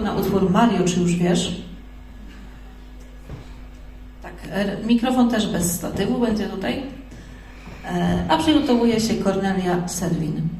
na utwór Mario, czy już wiesz? Tak, e, mikrofon też bez statywu będzie tutaj. E, a przygotowuje się Kornelia Serwin.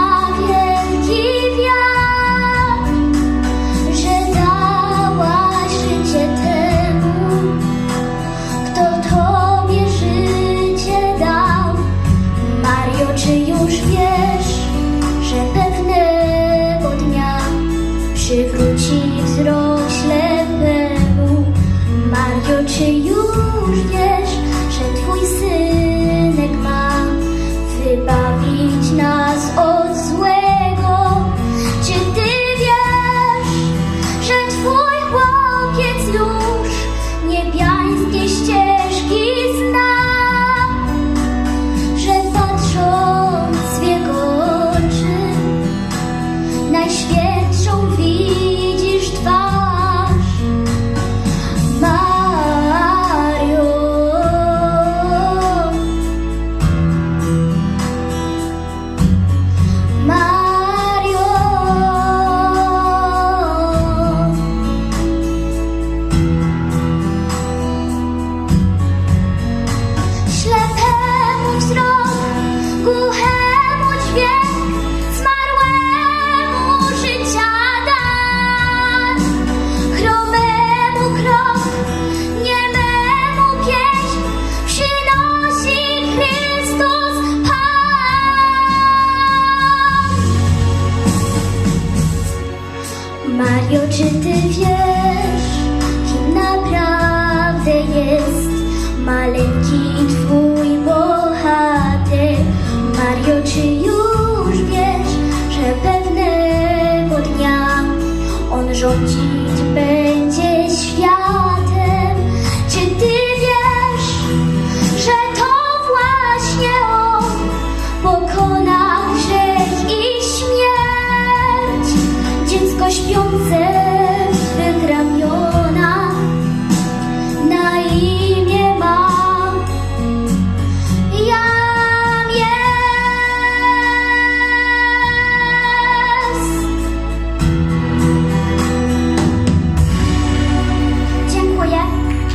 oczy już wie. Mario, czy ty wiesz, kim naprawdę jest maleńki twój bohater? Mario, czy